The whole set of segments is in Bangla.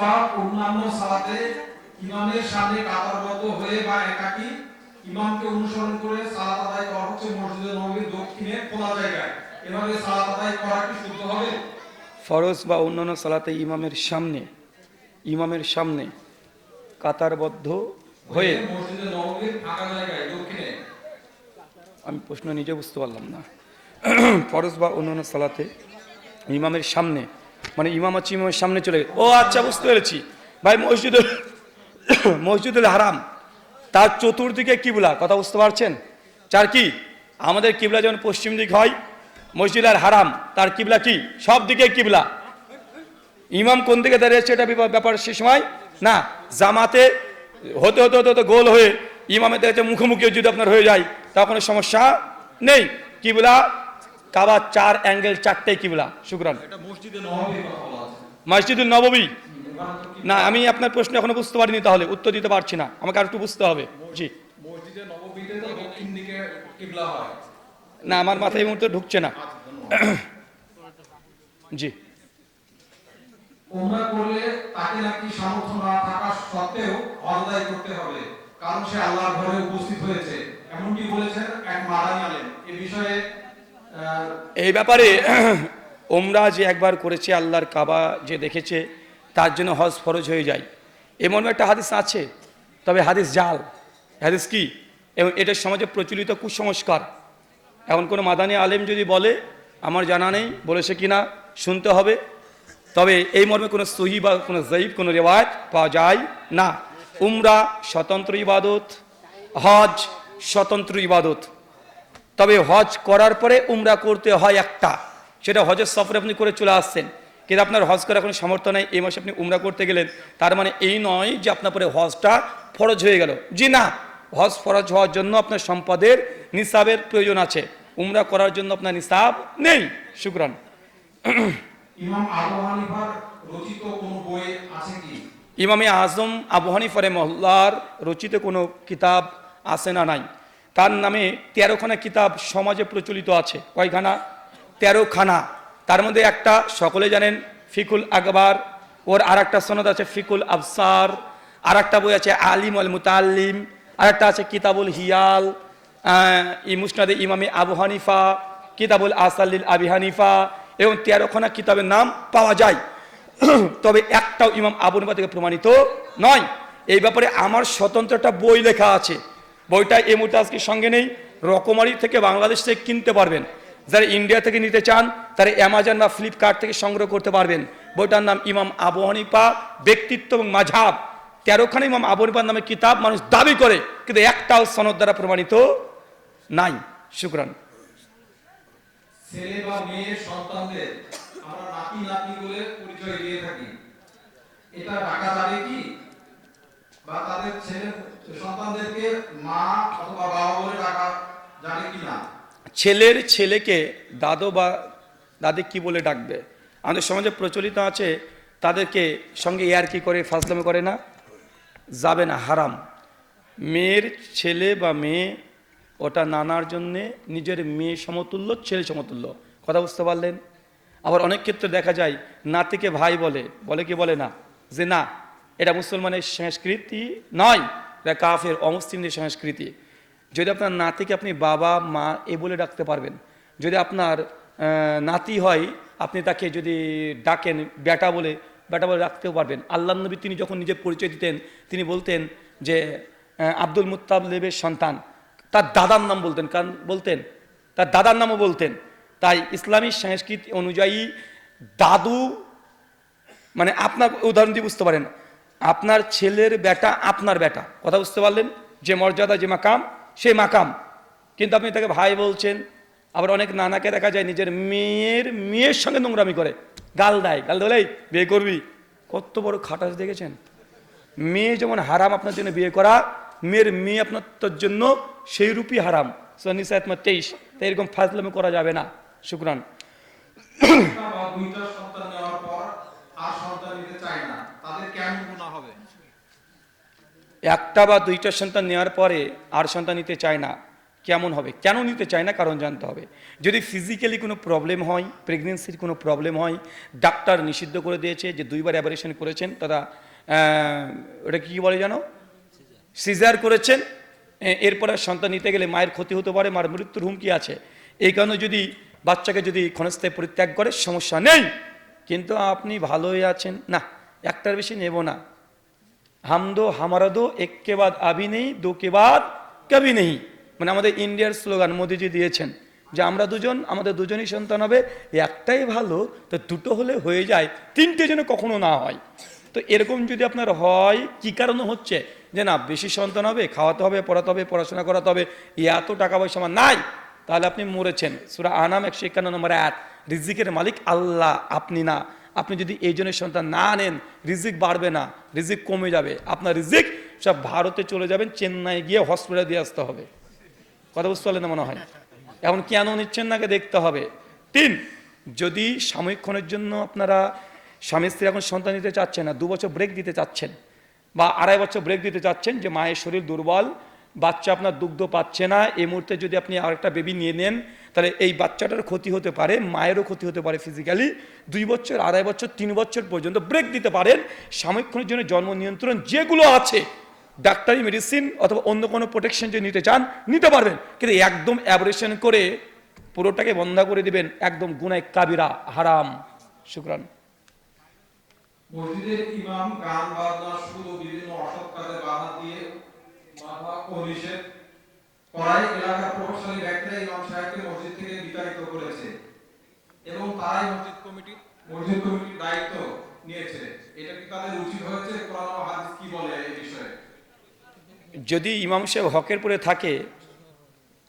বা অন্যান্য সালাতে ইমামের সামনে কাতারবদ্ধ হয়ে বা একাকী ইমামকে অনুসরণ করে সালাত আদায় করা হচ্ছে মসজিদের নবীর দক্ষিণে খোলা জায়গায়। এভাবে সালাত আদায় করা কি শুদ্ধ হবে? ফরজ বা অন্যান্য সালাতে ইমামের সামনে ইমামের সামনে কাতারবদ্ধ হয়ে মসজিদের নবীর ফাঁকা জায়গায় দক্ষিণে। আমি প্রশ্ন নিজে বুঝতে পারলাম না। ফরজ বা অন্যান্য সালাতে ইমামের সামনে মানে ইমাম হচ্ছে ইমামের সামনে চলে ও আচ্ছা বুঝতে পেরেছি। ভাই, মসজিদুল মসজিদুল হারাম, তার চতুর্দিকে কিবলা, কথা বুঝতে পারছেন? চার কি? আমাদের কিবলা যেমন পশ্চিম দিক হয়, মসজিদ আর হারাম, তার কিবলা কি? সব দিকে কিবলা। ইমাম কোন দিকে দাঁড়িয়েছে এটা ব্যাপার সে সময়? না, জামাতে হতে হতে হতে হতে গোল হয়ে ইমামের দেখেছে মুখোমুখি যদি আপনার হয়ে যায়, তা সমস্যা নেই। কিবলা কাবা চার অ্যাঙ্গেল চারটে কিবলা শুক্রান। মসজিদুল নববী কি- না আমি আপনার প্রশ্ন এখনও বুঝতে পারিনি তাহলে উত্তর দিতে পারছি না। আমাকে আর একটু বুঝতে হবে। জি। না আমার মাথায় এই মুহূর্তে ঢুকছে না। আচ্ছা, জি। উমরা করলে তাকে নাকি সামর্থ্য না থাকা সত্ত্বেও অদায় করতে হবে কারণ সে আল্লাহর ঘরে উপস্থিত হয়েছে। এমনটি বলেছেন এক মাদানি আলেম। এ বিষয়ে এই ব্যাপারে ওমরা যে একবার করেছে, আল্লাহর কাবা যে দেখেছে, তার জন্য হজ ফরজ হয়ে যায়। এমন একটা হাদিস আছে, তবে হাদিস জাল। হাদিস কি? এবং এটা সমাজে প্রচলিত কুসংস্কার। এখন কোনো মাদানী আলেম যদি বলে, আমার জানা নেই বলেছে কি না শুনতে হবে। তবে এই মর্মে কোনো সহি বা কোনো জয়ীব কোনো রেওয়ায়ত পাওয়া যায় না। উমরা স্বতন্ত্র ইবাদত, হজ স্বতন্ত্র ইবাদত। তবে হজ করার পরে উমরা করতে হয় একটা। সেটা হজের সফরে আপনি করে চলে আসছেন। কিন্তু আপনার হজ করার কোনো সামর্থ্য নেই এই মাসে আপনি উমরা করতে গেলেন। তার মানে এই নয় যে আপনার পরে হজটা ফরজ হয়ে গেল। জি না হজ ফরজ হওয়ার জন্য আপনার সম্পদের নিসাবের প্রয়োজন আছে। উমরা করার জন্য আপনার নিসাব নেই। শুক্রান। ইমাম আবু হানিফার রচিত কোনো বই আছে কি? ইমামে আজম আবু হানিফারে মহল্লার রচিত কোনো কিতাব আছে না নাই? তার নামে তেরোখানা কিতাব সমাজে প্রচলিত আছে। কয়খানা? তেরোখানা। তার মধ্যে একটা সকলে জানেন ফিকুল আকবর, ওর আর একটা সনদ আছে ফিকুল আফসার আর একটা বই আছে আলিম আল মুতাল্লিম আর একটা আছে কিতাবুল হিয়াল ই মুসনাদে ইমামে আবু হানিফা, কিতাবুল আসাল্লিল আবি হানিফা, এবং তেরোখানা কিতাবের নাম পাওয়া যায়। তবে একটাও ইমাম আবু থেকে প্রমাণিত নয়। এই ব্যাপারে আমার স্বতন্ত্র একটা বই লেখা আছে। বইটা এই মুহূর্তে আজকে সঙ্গে নেই। রকমারি থেকে বাংলাদেশ থেকে কিনতে পারবেন। যারা ইন্ডিয়া থেকে নিতে চান, তারা অ্যামাজন বা ফ্লিপকার্ট থেকে সংগ্রহ করতে পারবেন। বইটার নাম ইমাম আবু হানিফা, ব্যক্তিত্ব এবং মাঝাব তেরোখানা ইমাম আবু হানিফার নামে কিতাব মানুষ দাবি করে, কিন্তু একটাও সনদ দ্বারা প্রমাণিত নাই। শুক্রান। ছেলে বা মেয়ের সন্তানদের আমরা নাতি নাতনি বলে পরিচয় দিয়ে থাকি। এটা ডাকা যাবে কি? বা তাদের ছেলে ছেলের ছেলেকে দাদু বা দাদি কি বলে ডাকবে? আমাদের সমাজে প্রচলিত আছে, তাদেরকে সঙ্গে ইয়ার কি করে, ফাজলামে করে না? যাবে না, হারাম। মেয়ের ছেলে বা মেয়ে, ওটা নানার জন্যে নিজের মেয়ে সমতুল্য, ছেলে সমতুল্য। কথা বুঝতে পারলেন? আবার অনেক ক্ষেত্রে দেখা যায়, নাতিকে ভাই বলে। বলে কি বলে না? যে না, এটা মুসলমানের সংস্কৃতি নয়। এটা কাফের অমুসলিমদের সংস্কৃতি। যদি আপনার নাতিকে আপনি বাবা, মা এ বলে ডাকতে পারবেন। যদি আপনার নাতি হয়, আপনি তাকে যদি ডাকেন বেটা বলে বেটা বলে রাখতেও পারবেন। আল্লাহ নবী তিনি যখন নিজের পরিচয় দিতেন, তিনি বলতেন যে আব্দুল মুত্তাবলেবের সন্তান। তার দাদার নাম বলতেন, কারণ বলতেন, তার দাদার নামও বলতেন। তাই ইসলামী সংস্কৃতি অনুযায়ী দাদু মানে আপনার উদাহরণ দিয়ে বুঝতে পারেন আপনার ছেলের বেটা আপনার বেটা কথা বুঝতে পারলেন? যে মর্যাদা, যে মাকাম সে মাকাম। কিন্তু আপনি তাকে ভাই বলছেন, আবার অনেক নানাকে দেখা যায় নিজের মেয়ের মেয়ের সঙ্গে নোংরামি করে। গাল দেয় গাল দেয় বিয়ে করবি? কত বড় খাটাস দেখেছেন? মেয়ে যেমন হারাম আপনার জন্য বিয়ে করা, মেয়ের মেয়ে আপনার তোর জন্য সেই রূপই হারাম তেইশ। তাই এরকম ফাজলামি করা যাবে না। শুক্রান একটা বা দুইটা সন্তান নেওয়ার পর আর সন্তান নিতে চায় না তাদের কেমন গুণা হবে একটা বা দুইটা সন্তান নেওয়ার পরে আর সন্তান নিতে চায় না, কেমন হবে? কেন নিতে চায় না? কারণ জানতে হবে। যদি ফিজিক্যালি কোনো প্রবলেম হয় প্রেগনেন্সির কোনো প্রবলেম হয় ডাক্তার নিষিদ্ধ করে দিয়েছে যে দুইবার অ্যাবারেশন করেছেন তারা ওটা কী বলে জানো? সিজার করেছেন এরপরে সন্তান নিতে গেলে মায়ের ক্ষতি হতে পারে, মার মৃত্যুর হুমকি আছে। এই কারণে যদি বাচ্চাকে যদি ক্ষণস্থায়ী পরিত্যাগ করে, সমস্যা নেই। কিন্তু আপনি ভালোই আছেন। না, একটার বেশি নেব না। হাম দো হামারা বাদ আবি নেই দো কে বাদ কবি নেই। মানে আমাদের ইন্ডিয়ার স্লোগান মোদিজি দিয়েছেন যে আমরা দুজন, আমাদের দুজনই সন্তান হবে একটাই ভালো, তো দুটো হলে হয়ে যায়, তিনটে যেন কখনো না হয়। তো এরকম যদি আপনার হয়, কি কারণে হচ্ছে? যে না, বেশি সন্তান হবে, খাওয়াতে হবে, পড়াতে হবে, পড়াশোনা করাতে হবে এত টাকা পয়সা আমার নাই, তাহলে আপনি মরেছেন। সুরা আনাম একশো একান্ন নম্বর এক রিজিকের মালিক আল্লাহ, আপনি না। আপনি যদি এই জনের সন্তান না নেন, রিজিক বাড়বে না, রিজিক কমে যাবে। আপনার রিজিক সব ভারতে চলে যাবেন, চেন্নাই গিয়ে হসপিটালে দিয়ে আসতে হবে। কথা বুঝতে পারলেন মনে হয়? এখন কেন নিচ্ছেন নাকি দেখতে হবে? তিন, যদি সাময়িকক্ষণের জন্য আপনারা স্বামী স্ত্রী এখন সন্তান নিতে চাচ্ছেন না, দু বছর ব্রেক দিতে চাচ্ছেন, বা আড়াই বছর ব্রেক দিতে চাচ্ছেন যে মায়ের শরীর দুর্বল বাচ্চা আপনার দুগ্ধ পাচ্ছে না, এই মুহূর্তে যদি আপনি আরেকটা বেবি নিয়ে নেন, তাহলে এই বাচ্চাটার ক্ষতি হতে পারে, মায়েরও ক্ষতি হতে পারে ফিজিক্যালি দুই বছর, আড়াই বছর, তিন বছর পর্যন্ত ব্রেক দিতে পারেন। সাময়িকক্ষণের জন্য জন্ম নিয়ন্ত্রণ যেগুলো আছে, ডাক্তারি মেডিসিন অথবা অন্য কোনো প্রোটেকশন যদি নিতে চান, নিতে পারবেন। কিন্তু একদম অ্যাবরেশন করে পুরোটাকে বন্ধ করে দিবেন, একদম গুনায় কাবিরা, হারাম। শুক্রান। মসজিদের ইমাম, গান বাজনা ও বিভিন্ন অসৎ কাজে বাধা দিয়ে যদি ইমাম সাহেব হকের পরে থাকে,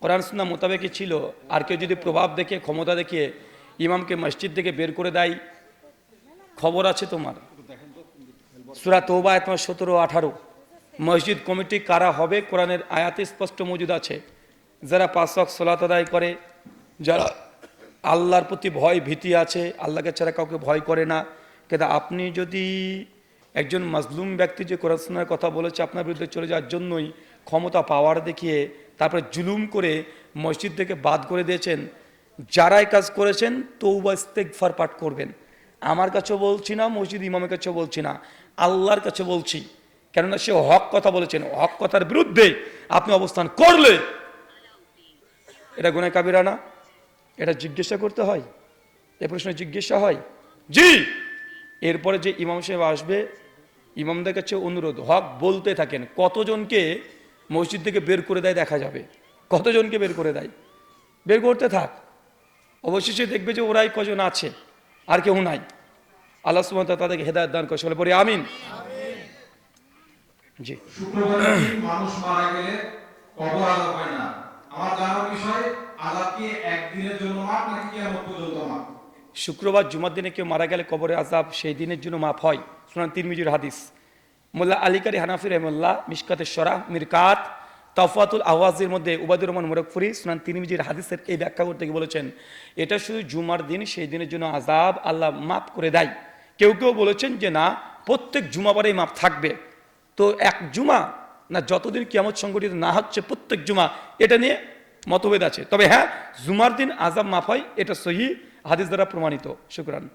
কোরআন সুন্না মোতাবেকই ছিল, আর কেউ যদি প্রভাব দেখে, ক্ষমতা দেখিয়ে ইমামকে মসজিদ থেকে বের করে দেয়, খবর আছে তোমার। সুরা তৌবা তোমার সতেরো, আঠারো। মসজিদ কমিটি কারা হবে? কোরআনের আয়াতে স্পষ্ট মজুদ আছে। যারা পাঁচক সোলাত আদায় করে, যারা আল্লাহর প্রতি ভয়, ভীতি আছে, আল্লাহকে ছাড়া কাউকে ভয় করে না, কিন্তু আপনি যদি একজন মাজলুম ব্যক্তি যে কোরআন সুন্নাহর কথা বলেছে, আপনার বিরুদ্ধে চলে যাওয়ার জন্যই ক্ষমতা পাওয়ার দেখিয়ে তারপরে জুলুম করে মসজিদ থেকে বাদ করে দিয়েছেন, যারাই কাজ করেছেন তৌবা ইস্তেগফার পাঠ করবেন। আমার কাছেও বলছি না, মসজিদ ইমামের কাছে বলছি না, আল্লাহর কাছে বলছি। কেননা সে হক কথা বলেছেন, হক কথার বিরুদ্ধে আপনি অবস্থান করলে এটা গুনায় কাবিরা না। এটা জিজ্ঞাসা করতে হয়, এ প্রশ্নে জিজ্ঞাসা হয়, জি, এরপরে যে ইমাম সাহেব আসবে, ইমামদের কাছে অনুরোধ, হক বলতে থাকেন, কতজনকে মসজিদ থেকে বের করে দেয় দেখা যাবে, কতজনকে বের করে দেয়? বের করতে থাক, অবশেষে দেখবে যে ওরাই কজন আছে, আর কেউ নাই। আল্লাহ সুমত তাদেরকে হেদায়ত দান করে সকলে পড়ি আমিন। জি। মানুষ মারা গেলে কবর হয় না। আমার জানার বিষয় কি একদিনের জন্য মাপ নাকি কিয়ামত পর্যন্ত মাপ শুক্রবার জুমার দিনে কেউ মারা গেলে কবরে আজাব সেই দিনের জন্য মাফ হয়। সুনান তিরমিজুর হাদিস। মোল্লা আলিকারি হানাফি রহমুল্লাহ মিসকাতের সরা মিরকাত তফাতুল আওয়াজের মধ্যে উবাদুর রহমান মোরকফুরি সুনান তিরমিজির হাদিসের এই ব্যাখ্যা করতে গিয়ে বলেছেন এটা শুধু জুমার দিন সেই দিনের জন্য আজাব আল্লাহ মাফ করে দেয়। কেউ কেউ বলেছেন যে না প্রত্যেক জুমাবারেই মাপ থাকবে। তো এক জুমা না যতদিন কিয়ামত সংগঠিত না হচ্ছে প্রত্যেক জুমা এটা নিয়ে মতভেদ আছে। তবে হ্যাঁ জুমার দিন আজাব মাফ হয় এটা সহি হাদিস দ্বারা প্রমাণিত। শুক্রান।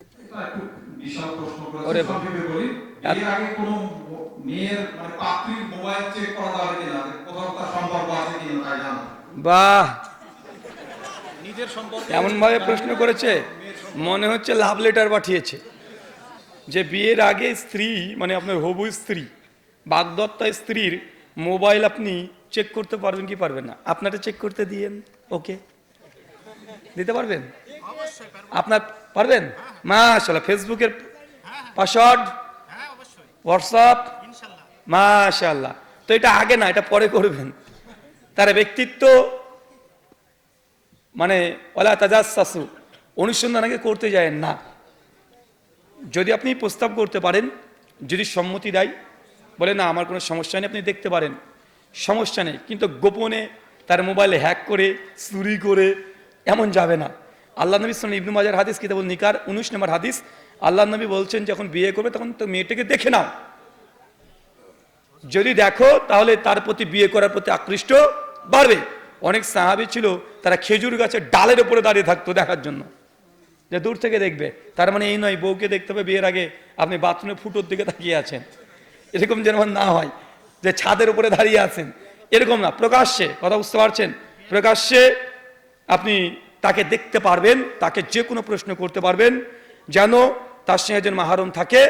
এটা একটু বিশাল প্রশ্ন করেছে। ওরে সংক্ষেপে বলি এর আগে কোনো মেয়ের মানে বাহ! এমন ভাবে প্রশ্ন করেছে মনে হচ্ছে লাভ লেটার পাঠিয়েছে। যে বিয়ের আগে স্ত্রী মানে আপনার হবু স্ত্রী, বাগদত্তা স্ত্রীর মোবাইল আপনি চেক করতে পারবেন কি পারবেন না? আপনারটা চেক করতে দিয়েন ওকে দিতে পারবেন? আপনার, পারবেন? মাশাল্লাহ ফেসবুকের পাসওয়ার্ড হোয়াটসঅ্যাপ মাশাল্লাহ তো এটা আগে না, এটা পরে করবেন। তার ব্যক্তিত্ব মানে ওলা তাজাসু অনুসন্ধান আগে করতে যায় না। যদি আপনি প্রস্তাব করতে পারেন, যদি সম্মতি দেয়, বলে, না, আমার কোনো সমস্যা নেই, আপনি দেখতে পারেন। সমস্যা নেই, কিন্তু গোপনে তার মোবাইলে হ্যাক করে, চুরি করে, এমন যাবে না। আল্লাহ নবী সাল ইবনু মাজার হাদিস কিতাবুল নিকার উনিশ নম্বর হাদিস, আল্লাহ নবী বলছেন, যখন বিয়ে করবে, তখন তো মেয়েটাকে দেখে নাও। যদি দেখো, তাহলে তার প্রতি বিয়ে করার প্রতি আকৃষ্ট বাড়বে। অনেক সাহাবি ছিল, তারা খেজুর গাছের ডালের উপরে দাঁড়িয়ে থাকতো দেখার জন্য। যে দূর থেকে দেখবে। তার মানে এই নয়, বউকে দেখতে হবে বিয়ের আগে আপনি বাথরুমে ফুটোর দিকে তাকিয়ে আছেন। এরকম যেন না হয়, যে ছাদের উপরে দাঁড়িয়ে আছেন। এরকম না, প্রকাশ্যে, কথা বুঝতে পারছেন? প্রকাশ্যে আপনি তাকে দেখতে পারবেন, তাকে যে কোনো প্রশ্ন করতে পারবেন, যেন তার সঙ্গে একজন মাহারম থাকে।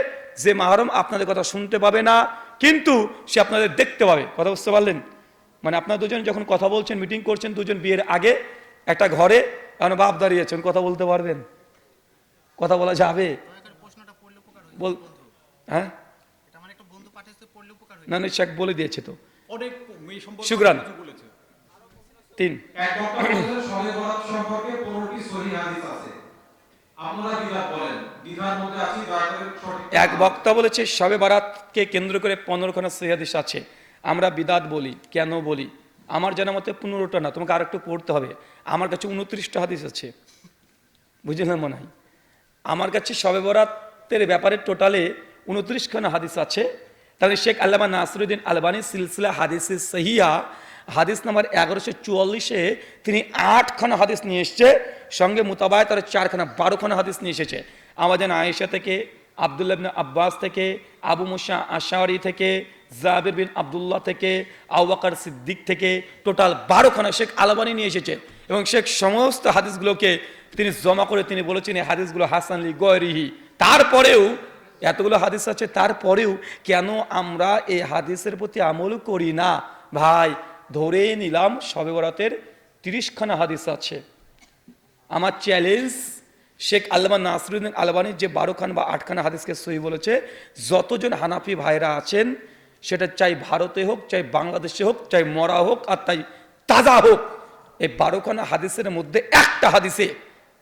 যে মাহারম আপনাদের কথা শুনতে পাবে না, কিন্তু সে আপনাদের দেখতে পাবে। কথা বুঝতে পারলেন? মানে আপনারা দুজন যখন কথা বলছেন, মিটিং করছেন, দুজন বিয়ের আগে একটা ঘরে এখন বাপ দাঁড়িয়েছেন কথা বলতে পারবেন? কথা বলা যাবে? হয়ে বল না না শেখ বলে দিয়েছে তো। শুক্রান। তিন। এক বক্তা বলেছে শবে বারাতকে কেন্দ্র করে পনেরোখানা সহিদিস আছে। আমরা বিদাত বলি কেন বলি? আমার জানা মতে পনেরোটা না তোমাকে আরেকটু পড়তে হবে। আমার কাছে উনত্রিশটা হাদিস আছে। বুঝলেন মনে হয়? আমার কাছে শবে বরাতের ব্যাপারে টোটালে উনত্রিশখানা হাদিস আছে। তাহলে শেখ আল্লামা নাসরুদ্দিন আলবানী সিলসিলা হাদিস সহিয়া হাদিস নাম্বার এগারোশো চুয়াল্লিশে তিনি আটখানা হাদিস নিয়ে এসছে, সঙ্গে মোতাবায় তার চারখানা, বারোখানা হাদিস নিয়ে এসেছে। আমাদের আয়েশা থেকে, আবদুল্লাহ বিন আব্বাস থেকে, আবু মুসা আশারি থেকে, জাবির বিন আবদুল্লাহ থেকে আউবাকার সিদ্দিক থেকে, টোটাল বারোখানা শেখ আলবানি নিয়ে এসেছে। এবং শেখ সমস্ত হাদিসগুলোকে তিনি জমা করে তিনি বলেছেন, এই হাদিসগুলো হাসানলি গয়রিহি। তারপরেও এতগুলো হাদিস আছে, তারপরেও কেন আমরা এই হাদিসের প্রতি আমল করি না? ভাই, ধরে নিলাম সবে বরাতের তিরিশখানা হাদিস আছে। আমার চ্যালেঞ্জ, শেখ আলমান নাসরুদ্দিন আলবানির যে বারোখান বা আটখানা হাদিসকে সহি বলেছে, যতজন হানাফি ভাইরা আছেন, সেটা চাই ভারতে হোক, চাই বাংলাদেশে হোক, চাই মরা হোক, আর তাই তাজা হোক। এই বারোখানা হাদিসের মধ্যে একটা হাদিসে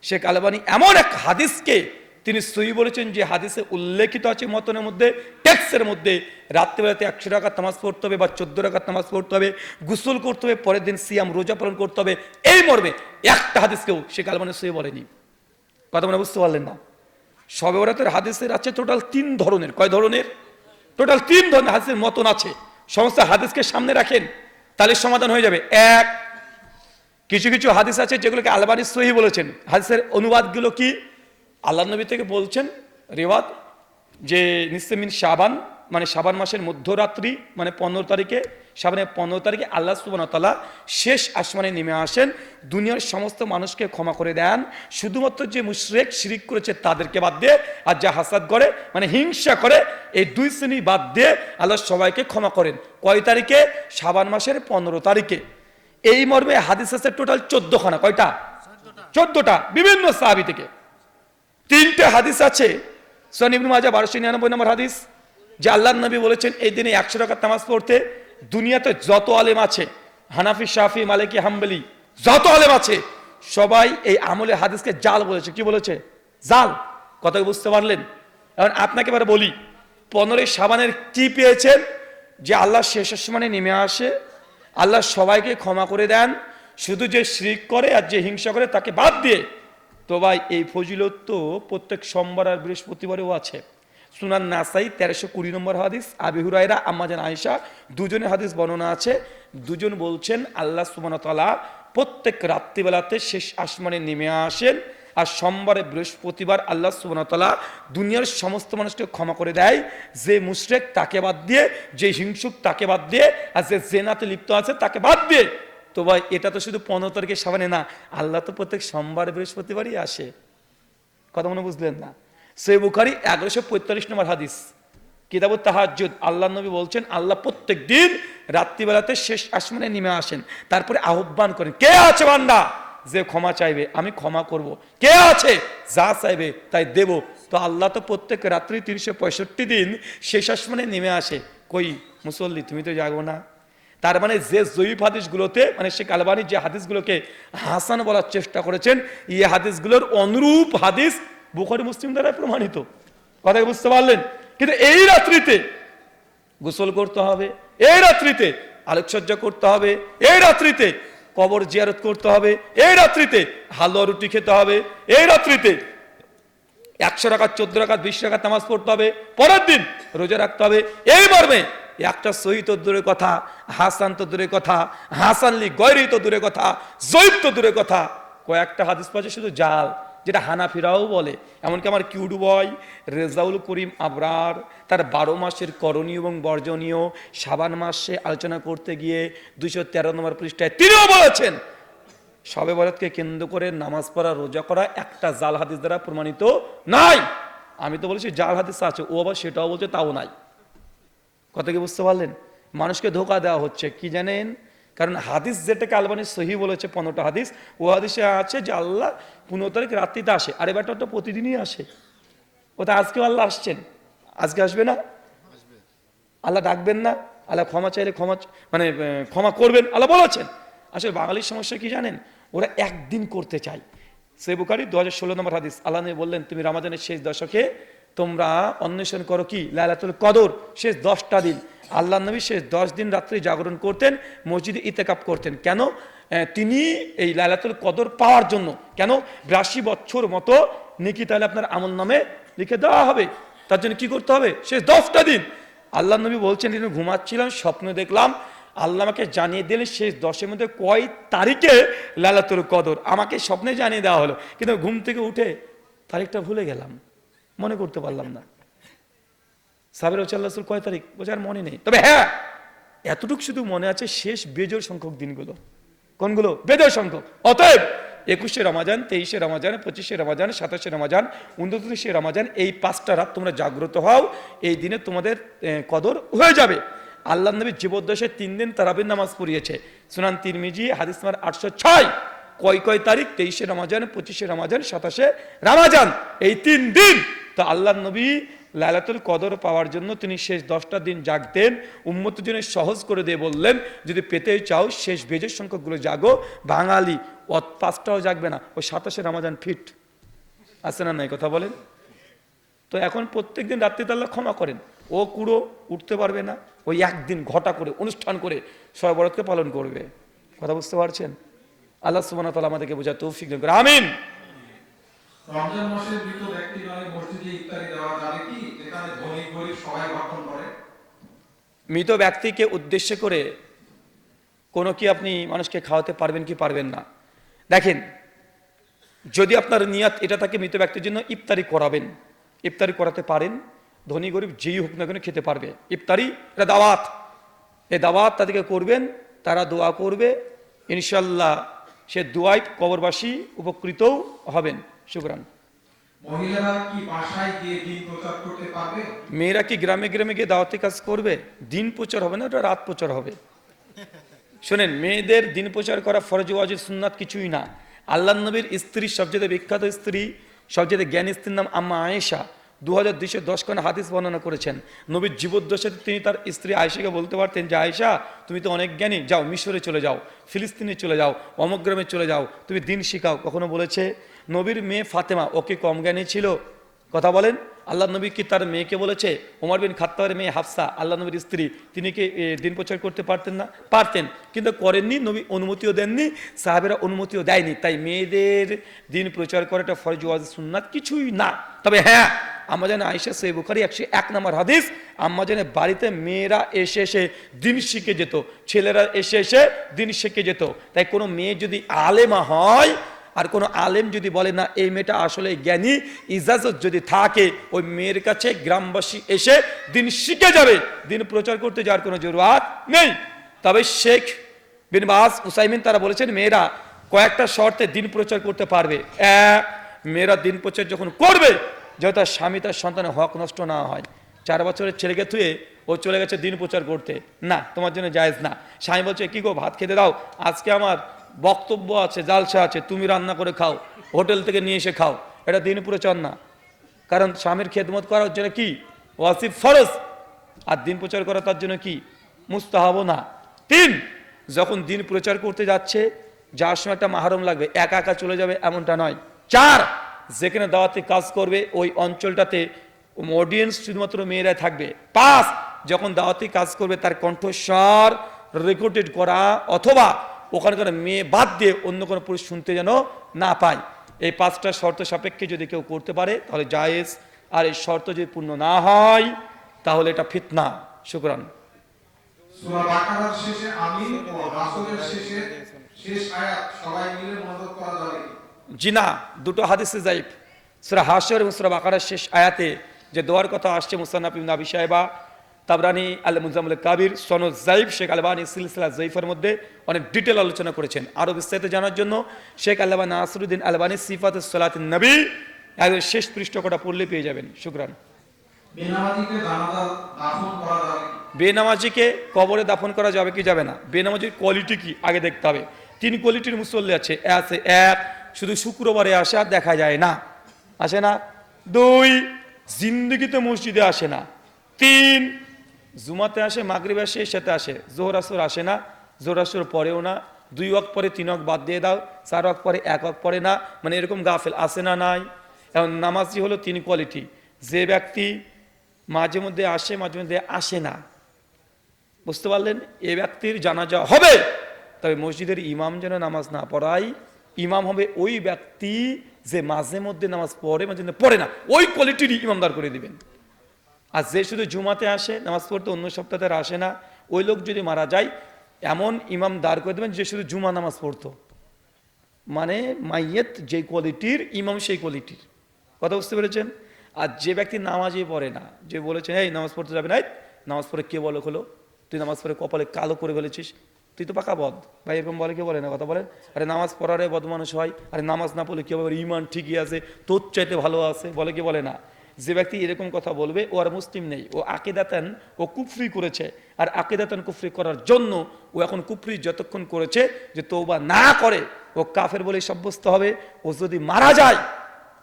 শেখ আলবানি এমন এক হাদিসকে তিনি সহি বলেছেন যে হাদিসে উল্লেখিত আছে মতনের মধ্যে টেক্সের মধ্যে, রাত্রিবেলাতে একশো টাকা নামাজ পড়তে হবে বা চোদ্দ টাকা নামাজ পড়তে হবে, গুসল করতে হবে, পরের দিন সিয়াম, রোজা পালন করতে হবে, এই মর্মে একটা হাদিসকেও শেখ আলবানি সহি বলেনি। কথা মানে বুঝতে পারলেন না? সবে বরাতের হাদিসের আছে টোটাল তিন ধরনের। কয় ধরনের? টোটাল তিন ধরনের হাদিসের মতন আছে। সমস্ত হাদিসকে সামনে রাখেন, তাহলে সমাধান হয়ে যাবে। এক কিছু কিছু হাদিস আছে যেগুলোকে আলবানি সহি বলেছেন। হাদিসের অনুবাদগুলো কি? আল্লাহ নবী থেকে বলছেন, রেওয়াত যে নিসমিন সাবান মানে সাবান মাসের মধ্যরাত্রি মানে পনেরো তারিখে সাবানের পনেরো তারিখে আল্লাহ সুবানতালা শেষ আসমানে নেমে আসেন, দুনিয়ার সমস্ত মানুষকে ক্ষমা করে দেন। শুধুমাত্র যে মুশরেক শিরিক করেছে তাদেরকে বাদ দিয়ে, আর যা হাসাদ করে মানে হিংসা করে, এই দুই শ্রেণি বাদ দিয়ে আল্লাহ সবাইকে ক্ষমা করেন। কয় তারিখে? সাবান মাসের পনেরো তারিখে। এই মর্মে হাদিস আছে টোটাল চোদ্দখানা, কয়টা? চোদ্দটা, বিভিন্ন সাহাবি থেকে। তিনটে হাদিস আছে সনিবুল মাজা বারোশো নিরানব্বই নম্বর হাদিস, যে আল্লাহ নবী বলেছেন, এই দিনে একশো টাকা নামাজ পড়তে দুনিয়াতে যত আলেম আছে, হানাফি, শাফি, মালিকি, হাম্বলি, যত আলেম আছে, সবাই এই আমলে হাদিসকে জাল বলেছে। কি বলেছে? জাল। কথা বুঝতে পারলেন? এখন আপনাকে এবার বলি, পনেরোই সাবানের কি পেয়েছেন? যে আল্লাহ শেষ আসমানে নেমে আসে আল্লাহ সবাইকে ক্ষমা করে দেন। শুধু যে শ্রিক করে আর যে হিংসা করে তাকে বাদ দিয়ে। তো ভাই, এই ফজিলত তো প্রত্যেক সোমবার আর বৃহস্পতিবারেও আছে। সুনান নাসাই তেরোশো কুড়ি নম্বর হাদিস, আবি হুরাইরা আম্মাজান আয়েশা, দুজনের হাদিস বর্ণনা আছে। দুজন বলছেন, আল্লাহ সুবানতালা প্রত্যেক রাত্রিবেলাতে শেষ আসমানে নেমে আসেন। আর সোমবারে বৃহস্পতিবার আল্লাহ সুবনতলা দুনিয়ার সমস্ত মানুষকে ক্ষমা করে দেয়। যে মুশরেক তাকে বাদ দিয়ে, যে হিংসুক তাকে বাদ দিয়ে, আর যে জেনাতে লিপ্ত আছে তাকে বাদ দিয়ে। তো ভাই, এটা তো শুধু পনেরো তারিখের সামনে না, আল্লাহ তো প্রত্যেক সোমবার বৃহস্পতিবারই আসে। কথা মনে বুঝলেন না? সে বুখারি এগারোশো পঁয়তাল্লিশ নম্বর হাদিস। কিতাবুত তাহাজ্জুদ। আল্লাহ নবী বলছেন, আল্লাহ প্রত্যেক দিন রাত্রিবেলাতে শেষ আসমানে নেমে আসেন। তারপরে আহ্বান করেন, কে আছে বান্দা? যে ক্ষমা চাইবে, আমি ক্ষমা করব। কে আছে? যা চাইবে, তাই দেব। তো আল্লাহ তো প্রত্যেক রাত্রি তিনশো পঁয়ষট্টি দিন শেষ আসমানে নেমে আসে। কই, মুসল্লি, তুমি তো জাগো না। তার মানে যে জয়ীফ হাদিসগুলোতে মানে শেখ আলবানি যে হাদিসগুলোকে হাসান বলার চেষ্টা করেছেন, এই হাদিসগুলোর অনুরূপ হাদিস বুখারি মুসলিম দ্বারা প্রমাণিত। কথা বুঝতে পারলেন? কিন্তু এই রাত্রিতে গোসল করতে হবে, এই রাত্রিতে আলোকসজ্জা করতে হবে, এই রাত্রিতে কবর জিয়ারত করতে হবে। এই রাত্রিতে হালুয়া রুটি খেতে হবে। এই রাত্রিতে একশো টাকা চোদ্দ টাকা বিশ টাকা তামাজ পড়তে হবে। পরের দিন রোজা রাখতে হবে। এই মর্মে একটা সহি তো দূরের কথা, হাসান তো দূরে কথা হাসানলি গৈরি তো দূরে কথা, জৈব তো দূরে কথা। কয়েকটা হাদিস পাচ্ছে শুধু জাল। যেটা হানাফিরাও বলে। এমনকি আমার কিউডু বয় রেজাউল করিম আবরার, তার বারো মাসের করণীয় এবং বর্জনীয় সাবান মাসে আলোচনা করতে গিয়ে দুইশো তেরো নম্বর পৃষ্ঠায় তিনিও বলেছেন, সবে বরাতকে কেন্দ্র করে নামাজ পড়া, রোজা করা একটা জাল হাদিস দ্বারা প্রমাণিত নাই। আমি তো বলেছি জাল হাদিস আছে, ও আবার সেটাও বলছে, তাও নাই। কথা কি বুঝতে পারলেন? মানুষকে ধোকা দেওয়া হচ্ছে, কি জানেন? কারণ হাদিস যেটাকে আলবানি সহি বলেছে, পনেরোটা হাদিস, ও হাদিসে আছে যে আল্লাহ পনেরো তারিখ রাত্রিতে আসে, আর এবারটা তো প্রতিদিনই আসে। ওটা আজকেও আল্লাহ আসছেন। আজকে আসবে না? আল্লাহ ডাকবেন না? আল্লাহ ক্ষমা চাইলে ক্ষমা মানে ক্ষমা করবেন, আল্লাহ বলেছেন। আসলে বাঙালির সমস্যা কি জানেন? ওরা একদিন করতে চায়। সে বুকারি দু হাজার ষোলো নম্বর হাদিস। আল্লাহ বললেন, তুমি রামাজানের শেষ দশকে তোমরা অন্বেষণ করো কি? লাইলাতুল কদর, শেষ দশটা দিন। আল্লাহ নবী শেষ দশ দিন রাত্রি জাগরণ করতেন, মসজিদে ইতেকাপ করতেন। কেন? তিনি এই লাইলাতুল কদর পাওয়ার জন্য, কেন? বিরাশি বছর মতো নিকি তাহলে আপনার আমল নামে লিখে দেওয়া হবে। তার জন্য কি করতে হবে? শেষ দশটা দিন। আল্লাহ নবী বলছেন তিনি ঘুমাচ্ছিলাম, স্বপ্ন দেখলাম। আল্লাহ আমাকে জানিয়ে দিলেন, শেষ দশের মধ্যে কয় তারিখে লালাতুল কদর? আমাকে স্বপ্নে জানিয়ে দেওয়া হলো। কিন্তু ঘুম থেকে উঠে তারিখটা ভুলে গেলাম। মনে করতে পারলাম না। সাবের রসুল কয় তারিখ? বলছে, আর মনে নেই। তবে হ্যাঁ এতটুকু শুধু মনে আছে শেষ বেজোর সংখ্যক দিনগুলো। কোনগুলো? বেজোর সংখ্যক। অতএব একুশে রমাজান, তেইশে রমাজান, পঁচিশে রমাজান, সাতাশে রমাজান, উনত্রিশে রমাজান, এই পাঁচটা রাত তোমরা জাগ্রত হও। এই দিনে তোমাদের কদর হয়ে যাবে। আল্লাহ নবী জীবদ্দশে তিন দিন তারাবির নামাজ পড়িয়েছে। সুনান তিরমিজি, হাদিস নাম্বার আটশো ছয়। কয় কয় তারিখ? তেইশে রমাজান, পঁচিশে রমাজান, সাতাশে রামাজান। এই তিন দিন তো আল্লাহ নবী লাইলাতুল কদর পাওয়ার জন্য তিনি শেষ দশটা দিন জাগতেন। উম্মতের জন্য সহজ করে দিয়ে বললেন, যদি পেতে চাও শেষ বেজের সংখ্যকগুলো জাগো। বাঙালি ও পাঁচটাও জাগবে না ওই সাতাশে রামাজান ফিট। আছে না নাই কথা বলেন? তো এখন প্রত্যেক দিন রাত্রিতে আল্লাহ ক্ষমা করেন। ও কুড়ো উঠতে পারবে না ওই একদিন ঘটা করে, অনুষ্ঠান করে সয়বরতকে পালন করবে। কথা বুঝতে পারছেন? আল্লাহ সুবান তালা আমাদেরকে বোঝা তৌফিক আমিন। রমজান মাসে মৃত ব্যক্তি নয়, মসজিদে ইফতারি দেওয়া যাবে কি? যেখানে ধনী গরিব সবাই গঠন করে। মৃত ব্যক্তিকে উদ্দেশ্য করে কোনো কি আপনি মানুষকে খাওয়াতে পারবেন কি পারবেন না? দেখেন, যদি আপনার নিয়াত এটা থাকে মৃত ব্যক্তির জন্য, ইফতারি করাবেন। ইফতারি করাতে পারেন, ধনী গরিব যেই হোক না কেন খেতে পারবে। ইফতারি, এটা দাওয়াত। এ দাওয়াত তাদেরকে করবেন, তারা দোয়া করবে ইনশাল্লাহ সে দোয়াই কবরবাসী উপকৃতও হবেন। শুক্রান মহিলারা কি বাসায় গিয়ে দিন প্রচার করতে পারবে? মেয়েরা কি গ্রামে গ্রামে গিয়ে দাওয়াতি কাজ করবে? দিন প্রচার হবে না ওটা রাত প্রচার হবে। শোনেন মেয়েদের দিন প্রচার করা ফরজ ওয়াজিব সুন্নাত কিছুই না। আল্লাহ নবীর স্ত্রী সবচেয়ে বিখ্যাত স্ত্রী সবচেয়ে জ্ঞানী স্ত্রীর নাম আম্মা আয়েশা। দু হাজার দুইশো দশ খান হাদিস বর্ণনা করেছেন। নবীর জীবদ্দশাতে তিনি তার স্ত্রী আয়েশাকে বলতে পারতেন যে আয়েশা তুমি তো অনেক জ্ঞানী যাও মিশরে চলে যাও ফিলিস্তিনে চলে যাও অমগ্রামে চলে যাও তুমি দিন শিখাও। কখনো বলেছে নবীর মেয়ে ফাতেমা, ওকে কম জ্ঞানী ছিল। কথা বলেন, আল্লাহ নবী কি তার মেয়েকে বলেছে? ওমর বিন খাত্তাবের মেয়ে হাফসা, আল্লাহ নবীর স্ত্রী, তিনি কি দিন প্রচার করতে পারতেন না? পারতেন, কিন্তু করেননি, নবী অনুমতিও দেননি, সাহাবেরা অনুমতিও দেয়নি। তাই মেয়েদের দিন প্রচার করাটা ফরজ, ওয়াজ, সুন্নাত কিছুই না। তবে হ্যাঁ আমরা জানি আয়সা সে বুখারি, একশো এক নম্বর হাদিস, আম্মা জানে বাড়িতে মেয়েরা এসে এসে দিন শিখে যেত, ছেলেরা এসে এসে দিন শিখে যেত। তাই কোনো মেয়ে যদি আলেমা হয় আর কোনো আলেম যদি বলে, না, এই মেয়েটা আসলে জ্ঞানী, ইজাজত যদি থাকে, ওই মেয়ের কাছে গ্রামবাসী এসে দিন শিখে যাবে, দিন প্রচার করতে যাওয়ার কোনো জরুরাত নেই। তবে শেখ বিন বাস উসাইমিন তারা বলেছেন, মেয়েরা কয়েকটা শর্তে দিন প্রচার করতে পারবে। এক, মেয়েরা দিন প্রচার যখন করবে যেহেতু তার স্বামী তার সন্তানের হক নষ্ট না হয়। চার বছরের ছেলেকে থুয়ে ও চলে গেছে দিন প্রচার করতে। না, তোমার জন্য জায়েজ না। স্বামী বলছে, কি গো, ভাত খেতে দাও? আজকে আমার বক্তব্য আছে, জালসা আছে, তুমি রান্না করে খাও, হোটেল থেকে নিয়ে এসে খাও, এটা দিন প্রচার না কারণ স্বামীর খেদমত করার জন্য কি? ওয়াসিফ ফরজ, আর দিন প্রচার করা তার জন্য কি? মুস্তাহাবও না। তিন, যখন দিন প্রচার করতে যাচ্ছে যার সময় একটা মাহরম লাগবে, একা একা চলে যাবে এমনটা নয়। চার, যেখানে দাওয়াতে কাজ করবে, ওই অঞ্চলটাতে অডিয়েন্স শুধুমাত্র মেয়েরাই থাকবে। পাঁচ, যখন দাওয়াতি কাজ করবে, তার কণ্ঠস্বর রেকর্ডেড করা, অথবা ওখানকার মেয়ে বাদ দিয়ে অন্য কোনো পুরুষ শুনতে যেন না পায়। এই পাঁচটা শর্ত সাপেক্ষে যদি কেউ করতে পারে তাহলে জায়েজ। আর এই শর্ত যদি পূর্ণ না হয় তাহলে এটা ফিতনা। শুক্রান। সূরা বাকারার শেষে আমিন ও রাসূলের শেষে শেষ আয়াত সবাই মিলে মনোযোগ করা যাবে কি? জি না দুটো হাদিসে জাইফ সুরা হাসর এবং সুরা বাকারার শেষ আয়াতে যে দোয়ার কথা আসছে মুসান্নাফ ইবনে আবি সাহেবা তাবরানি আল মুজামুল কাবির সনদ জাইফ শেখ আলবানি সিলসিলা জাইফের মধ্যে অনেক ডিটেল আলোচনা করেছেন। আরও বিস্তারিত জানার জন্য শেখ আল্লাহ নাসরুদ্দিন আলবানি সিফাত সালাত নবী একদম শেষ পৃষ্ঠ কটা পড়লে পেয়ে যাবেন। শুক্রান। বেনামাজিকে কবরে দাফন করা যাবে কি যাবে না? বেনামাজির কোয়ালিটি কি? আগে দেখতে হবে। তিন কোয়ালিটির মুসল্লি আছে। আছে এক শুধু শুক্রবারে আসা দেখা যায় না। আসে না। দুই জিন্দগিতে মসজিদে আসে না। তিন জুমাতে আসে, মাগরিব আসে সাথে আসে। জোহর আসর আসে না, জোহর আসর পরেও না, দুই ওয়াক পরে তিন ওয়াক বাদ দিয়ে দাও, চার ওয়াক পরে এক ওয়াক পরে না মানে এরকম গাফেল আসে না নাই। এখন নামাজি হলো তিন কোয়ালিটি, যে ব্যক্তি মাঝে মধ্যে আসে, মাঝে মধ্যে আসে না। বুঝতে পারলেন? এ ব্যক্তির জানাজা হবে, তবে মসজিদের ইমাম যেন নামাজ না পড়ায়, ইমাম হবে ওই ব্যক্তি যে মাঝে মধ্যে নামাজ পড়ে, মাঝে মধ্যে পড়ে না। ওই কোয়ালিটির ইমামদার করে দিবেন। আর যে শুধু জুমাতে আসে, নামাজ পড়তে অন্য সপ্তাহে আসে না, ওই লোক যদি মারা যায়, এমন ইমাম দাঁড় করে দেবেন যে শুধু জুমা নামাজ পড়তো। মানে মাইয়েত যে কোয়ালিটির, ইমাম সেই কোয়ালিটির। কথা বুঝতে পেরেছেন? আর যে ব্যক্তি নামাজই পড়ে না, যে বলেছেন এই নামাজ পড়তে যাবে না নামাজ পড়ে কে বলো হলো? তুই নামাজ পড়ে কপালে কালো করে ফেলেছিস, তুই তো পাকা বদ। ভাই, এরকম বলে কে বলে না কথা বলেন? আরে নামাজ পড়ারে বদ মানুষ হয়, আরে নামাজ না পড়লে কি হবে? ইমান ঠিকই আছে, তোর চাইতে ভালো আছে, বলে কে বলে না? যে ব্যক্তি এরকম কথা বলবে, ও আর মুসলিম নেই। ও আকেদাতান, ও কুফরি করেছে। আর আকেদাতান কুফরি করার জন্য ও এখন কুফরি যতক্ষণ করেছে যে তৌবা না করে, ও কাফের বলে সাব্যস্ত হবে, ও যদি মারা যায়,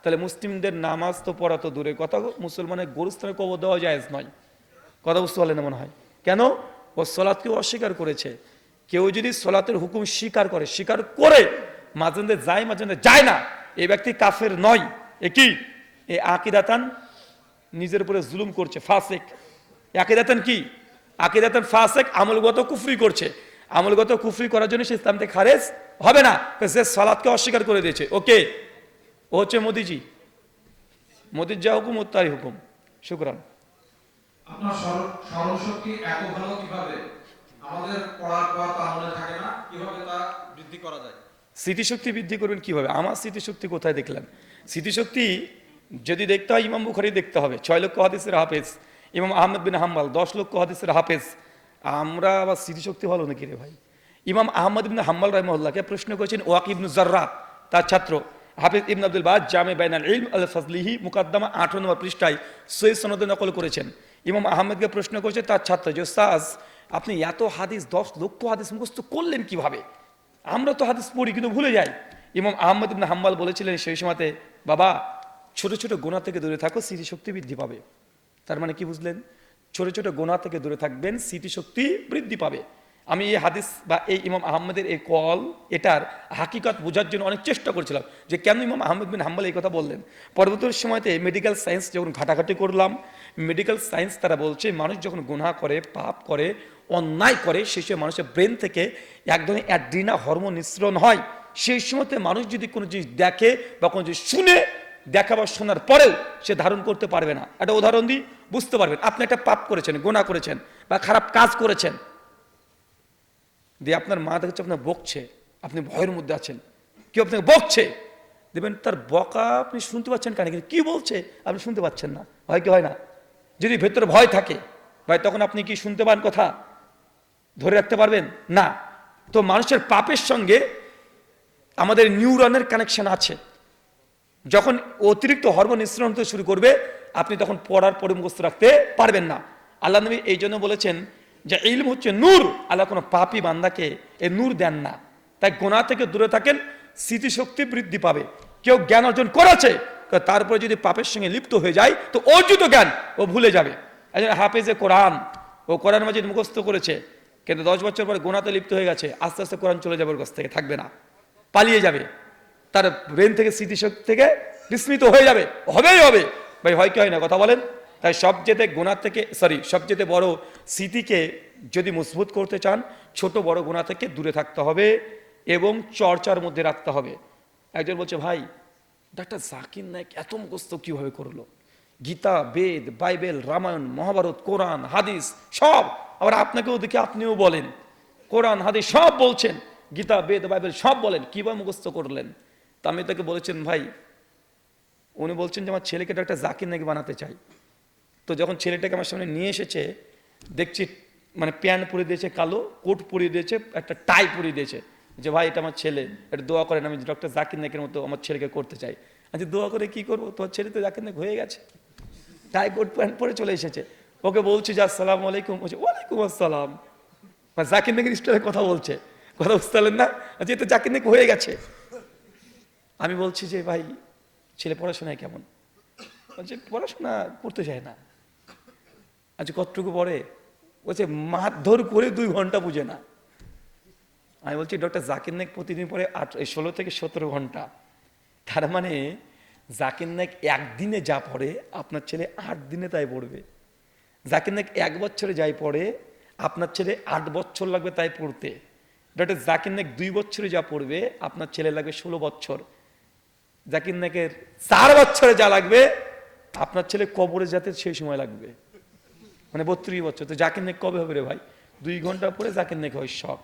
তাহলে মুসলিমদের নামাজ তো পড়া তো দূরে কথা মুসলমানের গরুস্থানে কবর দেওয়া যায় নয়। কথা বুঝতে পারলেন মনে হয়? কেন? ও সলাৎকে অস্বীকার করেছে। কেউ যদি সলাতের হুকুম স্বীকার করে স্বীকার করে, মাঝে যায় মাঝে যায় না এই ব্যক্তি কাফের নয়। এ কি? এ আকিদাতান নিজের উপরে জুলুম করছে ফাসেক। আকিদাতান কি? আকিদাতান ফাসেক আমলগত কুফরি করছে। আমলগত কুফরি করার জন্য সে ইসলাম থেকে খারেজ হবে না। সে সলাৎকে অস্বীকার করে দিয়েছে। ওকে? ও হচ্ছে মোদিজি। মোদির যা হুকুম ওর তারই হুকুম। শুক্রান। আপনার স্মরণশক্তি এত ভালো কীভাবে? আমাদের পড়ার পর তা মনে থাকে না কীভাবে তা বৃদ্ধি করা যায়? স্মৃতিশক্তি বৃদ্ধি করবেন কীভাবে? আমার স্মৃতিশক্তি কোথায় দেখলেন স্মৃতিশক্তি যদি দেখতে হয়, ইমাম বুখারি দেখতে হবে। ছয় লক্ষ হাদিসের হাফেজ, ইমাম আহমেদ বিন হাম্বাল, দশ লক্ষ হাদিসের হাফেজ। আমরা আবার স্মৃতিশক্তি ভালো নাকি রে ভাই? ইমাম আহমদ ইবিন হাম্বাল রহমল্লাহকে প্রশ্ন করেছেন ওয়াক ইবনু জার্রা তার ছাত্র, হাফিজ ইবন আব্দুল বাদ, জামে বাইনাল ইলম আল ফজলিহি, মুকাদ্দামা আঠারো নম্বর পৃষ্ঠায় সৈয়দ সনদে নকল করেছেন। ইমাম আহমেদকে প্রশ্ন করেছে তার ছাত্র, যে সাজ আপনি এত হাদিস, দশ লক্ষ হাদিস মুখস্থ করলেন কীভাবে? আমরা তো হাদিস পড়ি কিন্তু ভুলে যাই। ইমাম আহমদ ইবনে হাম্বাল বলেছিলেন সেই সময়তে, বাবা ছোট ছোট গোনা থেকে দূরে থাকো, স্মৃতিশক্তি বৃদ্ধি পাবে। তার মানে কি বুঝলেন? ছোট ছোট গোনা থেকে দূরে থাকবেন, স্মৃতিশক্তি বৃদ্ধি পাবে। আমি এই হাদিস বা এই ইমাম আহমদের এই কল, এটার হাকিকত বোঝার জন্য অনেক চেষ্টা করেছিলাম যে কেন ইমাম আহমদ বিন হাম্বাল এই কথা বললেন। পরবর্তী সময়তে মেডিকেল সায়েন্স যখন ঘাটাঘাটি করলাম মেডিকেল সায়েন্স তারা বলছে, মানুষ যখন গুনাহ করে, পাপ করে, অন্যায় করে, সেই সময় মানুষের ব্রেন থেকে এক ধরনের অ্যাড্রিনা হরমোন নিঃসরণ হয়। সেই সময়তে মানুষ যদি কোনো জিনিস দেখে বা কোনো জিনিস শুনে দেখা বা শোনার পরেও সে ধারণ করতে পারবে না। একটা উদাহরণ দিই, বুঝতে পারবেন, আপনি একটা পাপ করেছেন, গোনা করেছেন বা খারাপ কাজ করেছেন, দিয়ে আপনার মা দেখছে আপনার বকছে, আপনি ভয়ের মধ্যে আছেন, কেউ আপনাকে বকছে, দেখবেন তার বকা আপনি শুনতে পাচ্ছেন কেন, কিন্তু কি বলছে আপনি শুনতে পাচ্ছেন না, হয় কি হয় না? যদি ভেতরে ভয় থাকে, ভাই, তখন আপনি কি শুনতে পান কথা? ধরে রাখতে পারবেন? না। তো মানুষের পাপের সঙ্গে আমাদের নিউরনের কানেকশন আছে। যখন অতিরিক্ত হরমোন নিঃসরণ হতে শুরু করবে, আপনি তখন পড়ার পরে মুখস্থ রাখতে পারবেন না। আল্লাহ নবী এই জন্য বলেছেন যে ইলম হচ্ছে নূর। আল্লাহ কোনো পাপি বান্দাকে এ নূর দেন না। তাই গোনা থেকে দূরে থাকেন, স্মৃতিশক্তি বৃদ্ধি পাবে। কেউ জ্ঞান অর্জন করেছে তারপরে যদি পাপের সঙ্গে লিপ্ত হয়ে যায়, তো অর্জিত জ্ঞান ও ভুলে যাবে। একজন হাফেজে কোরআন, ও কোরআন মাজিদ মুখস্থ করেছে, কিন্তু দশ বছর পরে গোনাতে লিপ্ত হয়ে গেছে, আস্তে আস্তে কোরআন চলে যাবে ওর কাছ থেকে, থাকবে না, পালিয়ে যাবে। তার ব্রেন থেকে, স্মৃতিশক্তি থেকে বিস্মৃত হয়ে যাবে। হবেই হবে। ভাই, হয় কি হয় না? কথা বলেন। তাই সবচেয়ে গোনা থেকে সরি সবচেয়ে বড় স্মৃতিকে যদি মজবুত করতে চান, ছোট বড় গোনা থেকে দূরে থাকতে হবে এবং চর্চার মধ্যে রাখতে হবে। একজন বলছে, ভাই, ডাক্তার জাকির নায়ক এত মুখস্থ কীভাবে করল? গীতা, বেদ, বাইবেল, রামায়ণ, মহাভারত, কোরআন, হাদিস, সব। আবার আপনাকেও দেখে আপনিও বলেন। কোরআন, হাদিস সব বলছেন। গীতা, বেদ, বাইবেল সব বলেন। কীভাবে মুখস্থ করলেন? তা আমি তাকে বলেছেন, ভাই, উনি বলছেন যে আমার ছেলেকে একটা জাকির নাকি বানাতে চাই। তো যখন ছেলেটাকে আমার সামনে নিয়ে এসেছে, দেখছি মানে প্যান্ট পরিয়ে দিয়েছে, কালো কোট পরিয়ে দিয়েছে, একটা টাই পরিয়ে দিয়েছে যে, ভাই, এটা আমার ছেলে এটা দোয়া করেন আমি ডক্টর জাকির নাকের মতো আমার ছেলেকে করতে চাই। আচ্ছা দোয়া করে কি করব? তোমার ছেলে তো জাকির নাক হয়ে গেছে। টাই কোট প্যান্ট পরে চলে এসেছে। ওকে বলছি যে, আসসালামু আলাইকুম। বলছে, ওয়ালাইকুম আসসালাম। জাকির নাকের স্টাইলে কথা বলছে। কথা বুঝতে পারলেন না? যে এটা জাকির নাক হয়ে গেছে। আমি বলছি যে, ভাই, ছেলে পড়াশোনায় কেমন? বলছে, পড়াশোনা করতে চায় না। আচ্ছা কতটুকু পড়ে? বলছে, মারধর করে দুই ঘণ্টা বুঝে না। আমি বলছি, ডক্টর জাকির নাইক প্রতিদিন পরে আট, ষোলো থেকে সতেরো ঘণ্টা। তার মানে জাকির নাইক একদিনে যা পড়ে, আপনার ছেলে আট দিনে তাই পড়বে। জাকির নাইক এক বছরে যাই পড়ে, আপনার ছেলে আট বছর লাগবে তাই পড়তে। ডক্টর জাকির নাইক দুই বছরে যা পড়বে, আপনার ছেলে লাগবে ষোলো বছর। জাকির নাইকের চার বছরে যা লাগবে, আপনার ছেলে কবরে যাতে সেই সময় লাগবে। মানে বত্রিশ বছর। তো জাকির নাইক কবে হবে রে ভাই? দুই ঘণ্টা পরে জাকির নাইক হয় শখ।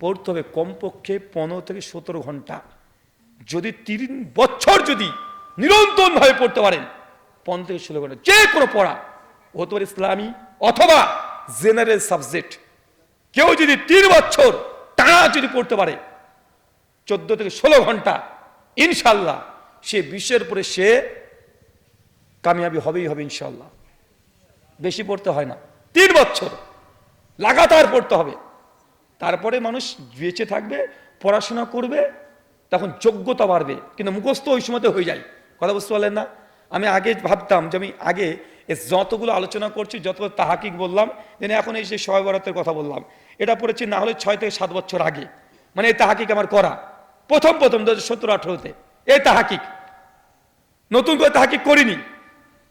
পড়তে হবে কমপক্ষে পনেরো থেকে সতেরো ঘণ্টা। যদি তিন বছর যদি নিরন্তর ভাবে পড়তে পারেন, পনেরো থেকে ষোলো ঘণ্টা। যে কোনো পড়া। হতে পারে ইসলামী অথবা জেনারেল সাবজেক্ট। কেউ যদি তিন বছর টানা যদি পড়তে পারে, চোদ্দ থেকে ষোলো ঘণ্টা ইনশাল্লাহ, সে বিশ্বের উপরে সে কামিয়াবি হবেই হবে ইনশাল্লাহ। বেশি পড়তে হয় না। তিন বছর লাগাতার পড়তে হবে। তারপরে মানুষ বেঁচে থাকবে, পড়াশোনা করবে, তখন যোগ্যতা বাড়বে। কিন্তু মুখস্থ ওই সময়তে হয়ে যায়। কথা বুঝতে পারলেন না? আমি আগে ভাবতাম যে আমি আগে যতগুলো আলোচনা করছি, যতগুলো তাহাকিক বললাম যেন এখন এই যে শয় বরাতের কথা বললাম, এটা পড়েছি না হলে ছয় থেকে সাত বছর আগে। মানে এই তাহাকিক আমার করা। প্রথম প্রথম দু হাজার সতেরো, আঠেরোতে। এই তাহাকিক। নতুন করে তাহাকিক করিনি।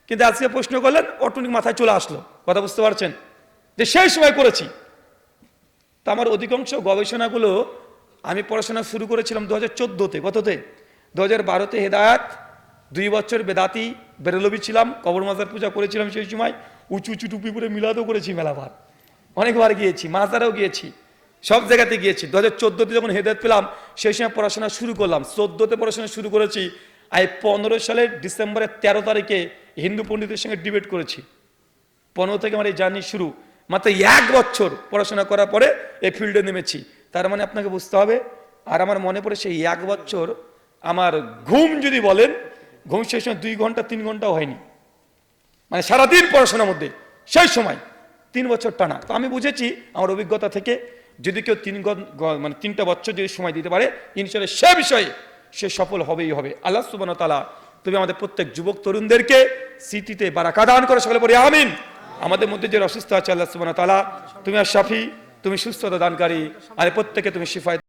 কিন্তু আজকে প্রশ্ন করলেন, অটোনিক মাথায় চলে আসলো। কথা বুঝতে পারছেন? যে সেই সময় করেছি। তা আমার অধিকাংশ গবেষণাগুলো আমি পড়াশোনা শুরু করেছিলাম দু হাজার চোদ্দোতে। কততে? দু হাজার বারোতে হেদায়াত, দুই বছর বেদাতি, বেরলবি ছিলাম, কবর মাজার পূজা করেছিলাম সেই সময়। উঁচু উঁচু টুপি করে মিলাদও করেছি মেলাবার। অনেকবার গিয়েছি, মাজারেও গিয়েছি। সব জায়গাতে গিয়েছি। দু হাজার যখন হেদায়ত পেলাম, সেই সময় পড়াশোনা শুরু করলাম। চোদ্দোতে পড়াশোনা শুরু করেছি। আর পনেরো সালের ডিসেম্বরের তেরো তারিখে হিন্দু পণ্ডিতের সঙ্গে ডিবেট করেছি। পনেরো থেকে আমার এই জার্নি শুরু। মাত্র এক বছর পড়াশোনা করার পরে এই ফিল্ডে নেমেছি। তার মানে আপনাকে বুঝতে হবে, আর আমার মনে পড়ে সেই এক বছর আমার ঘুম যদি বলেন, ঘুম সেই সময় দুই ঘণ্টা, তিন ঘন্টাও হয়নি। মানে সারাদিন পড়াশোনার মধ্যে, সেই সময় তিন বছর টানা। তো আমি বুঝেছি আমার অভিজ্ঞতা থেকে যদি কেউ তিন মানে তিনটা বছর যদি সময় দিতে পারে ইনশাল্লাহ সে বিষয়ে সে সফল হবেই হবে। আল্লাহ সুবান তালা তুমি আমাদের প্রত্যেক যুবক, তরুণদেরকে স্মৃতিতে বারাকা দান করে, সকলে পড়ি আমিন। আমাদের মধ্যে যে অসুস্থ আছে, আল্লাহ সুবান তালা তুমি আর শাফি, তুমি সুস্থতা দানকারী, আর প্রত্যেকে তুমি শিফায়